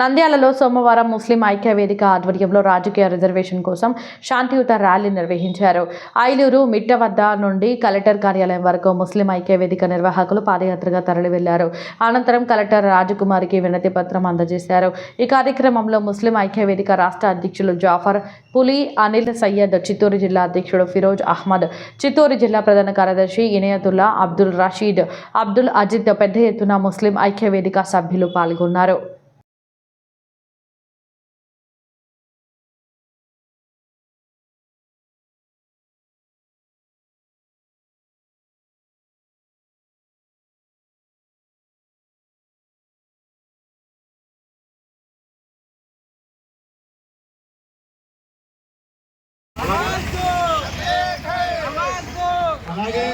నంద్యాలలో సోమవారం ముస్లిం ఐక్య వేదిక ఆధ్వర్యంలో రాజకీయ రిజర్వేషన్ కోసం శాంతియుత ర్యాలీ నిర్వహించారు. ఐలూరు మిట్ట వద్ద నుండి కలెక్టర్ కార్యాలయం వరకు ముస్లిం ఐక్య వేదిక నిర్వాహకులు పాదయాత్రగా తరలి వెళ్ళారు అనంతరం కలెక్టర్ రాజకుమారికి వినతి పత్రం అందజేశారు. ఈ కార్యక్రమంలో ముస్లిం ఐక్య వేదిక రాష్ట్ర అధ్యక్షులు జాఫర్ పులి అనిల్ సయ్యద్ చిత్తూరు జిల్లా అధ్యక్షుడు ఫిరోజ్ అహ్మద్ చిత్తూరు జిల్లా ప్రధాన కార్యదర్శి ఇనయతుల్లా అబ్దుల్ రషీద్ అబ్దుల్ అజిత్ పెద్ద ఎత్తున ముస్లిం ఐక్య వేదిక సభ్యులు పాల్గొన్నారు. అలాగే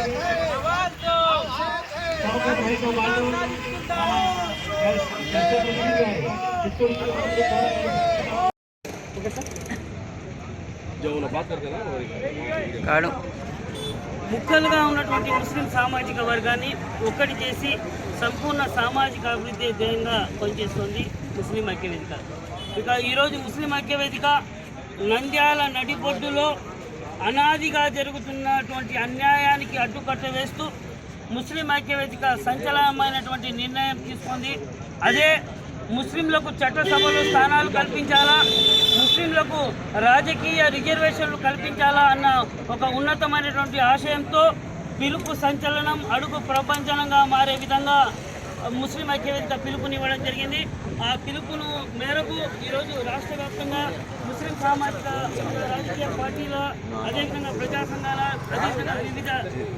కాడు. ముక్కలుగా ఉన్నటువంటి ముస్లిం సామాజిక వర్గాన్ని ఒక్కటి చేసి సంపూర్ణ సామాజిక అభివృద్ధి ధ్యేయంగా పనిచేస్తుంది ముస్లిం ఐక్యవేదిక. ఇక ఈరోజు ముస్లిం ఐక్యవేదిక నంద్యాల నడిబొడ్డులో అనాదిగా జరుగుతున్నటువంటి అన్యాయానికి అడ్డుకట్ట వేస్తూ ముస్లిం ఐక్యవేదిక సంచలనమైనటువంటి నిర్ణయం తీసుకుంది. అదే ముస్లింలకు చట్టసభలో స్థానాలు కల్పించాలా? ముస్లింలకు రాజకీయ రిజర్వేషన్లు కల్పించాలా అన్న ఒక ఉన్నతమైనటువంటి ఆశయంతో పిలుపు సంచలనం అడుగు ప్రపంచనంగా మారే విధంగా ముస్లిం ఐక్యవేదిక పిలుపునివ్వడం జరిగింది. ఆ పిలుపును మేరకు ఈరోజు రాష్ట్ర వ్యాప్తంగా ముస్లిం సామాజిక రాజకీయ పార్టీల అదేవిధంగా ప్రజా సంఘాల అదేవిధంగా వివిధ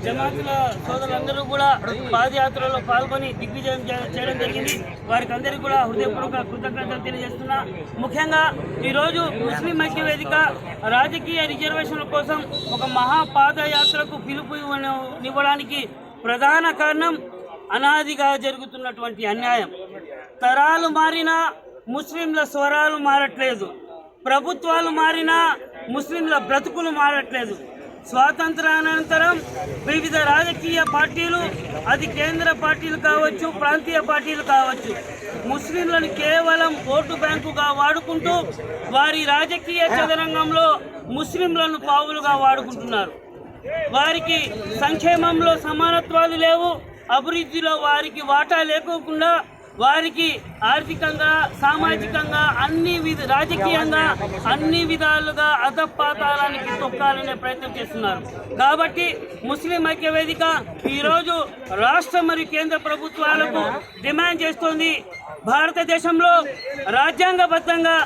జమాతుల సోదరులందరూ కూడా పాదయాత్రలో పాల్గొని దిగ్విజయం చేయడం జరిగింది. వారికి అందరికీ కూడా హృదయపూర్వక కృతజ్ఞతలు తెలియజేస్తున్నా. ముఖ్యంగా ఈరోజు ముస్లిం ఐక్యవేదిక రాజకీయ రిజర్వేషన్ల కోసం ఒక మహా పాదయాత్రకు పిలుపు ఇవ్వడానికి ప్రధాన కారణం అనాదిగా జరుగుతున్నటువంటి అన్యాయం. తరాలు మారినా ముస్లింల స్వరాలు మారట్లేదు. ప్రభుత్వాలు మారినా ముస్లింల బ్రతుకులు మారట్లేదు. స్వాతంత్రానంతరం వివిధ రాజకీయ పార్టీలు అది కేంద్ర పార్టీలు కావచ్చు ప్రాంతీయ పార్టీలు కావచ్చు ముస్లింలను కేవలం ఓటు బ్యాంకుగా వాడుకుంటూ వారి రాజకీయ చదరంగంలో ముస్లింలను పావులుగా వాడుకుంటున్నారు. వారికి సంక్షేమంలో సమానత్వాలు లేవు. అభివృద్ధిలో వారికి వాటా లేకోకుండా వారికి ఆర్థికంగా సామాజికంగా అన్ని విధ రాజకీయంగా అన్ని విధాలుగా అధపాతాలానికి తొక్కాలనే ప్రయత్నం చేస్తున్నారు. కాబట్టి ముస్లిం ఐక్య వేదిక ఈరోజు రాష్ట్ర మరియు కేంద్ర ప్రభుత్వాలకు డిమాండ్ చేస్తోంది. భారతదేశంలో రాజ్యాంగబద్ధంగా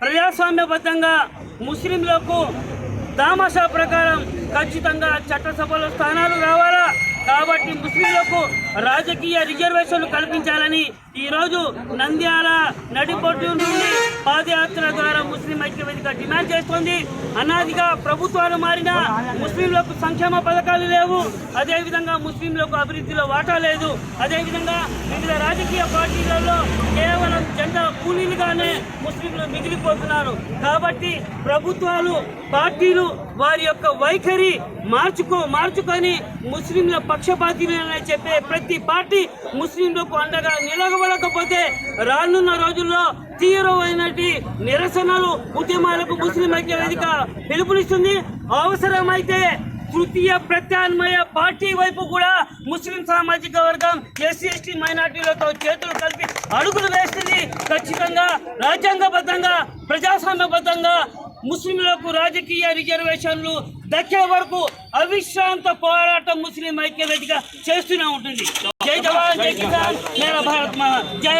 ప్రజాస్వామ్యబద్ధంగా ముస్లింలకు తామసా ప్రకారం ఖచ్చితంగా చట్టసభలో స్థానాలు రావాలా? కాబట్టి ముస్లింలకు రాజకీయ రిజర్వేషన్లు కల్పించాలని ఈరోజు నంద్యాల నడిపొట్టు నుండి పాదయాత్ర ద్వారా ముస్లిం ఐక్యవేదిక డిమాండ్ చేస్తోంది. అనాదిగా ప్రభుత్వాలు మారిన ముస్లింలకు సంక్షేమ పథకాలు లేవు. అదేవిధంగా ముస్లింలకు అభివృద్ధిలో వాటా లేదు. అదేవిధంగా వివిధ రాజకీయ పార్టీలలో కేవలం జెండా కూలీలుగానే ముస్లింలు మిగిలిపోతున్నారు. కాబట్టి ప్రభుత్వాలు పార్టీలు వారి యొక్క వైఖరి మార్చుకో మార్చుకొని ముస్లింల పక్షపాతిని చెప్పే ప్రతి పార్టీ ముస్లింలకు అండగా నిలవలేకపోతే రానున్న రోజుల్లో తీవ్రమైనటి నిరసనలు ఉద్యమాలకు ముస్లిం ఐక్య వేదిక పిలుపునిస్తుంది. అవసరమైతే తృతీయ ప్రత్యామ్నాయ పార్టీ వైపు కూడా ముస్లిం సామాజిక వర్గం ఎస్సీ ఎస్టీ మైనార్టీలతో చేతులు కలిపి అడుగులు వేస్తుంది. ఖచ్చితంగా రాజ్యాంగబద్ధంగా ప్రజాస్వామ్యబద్ధంగా ముస్లింలకు రాజకీయ రిజర్వేషన్లు దక్కే వరకు అవిశ్రాంత పోరాటం ముస్లిం ఐక్యవేదిగా చేస్తూనే ఉంటుంది. జై జవాన్ జై కిసాన్ మేరా భారత్ మా జై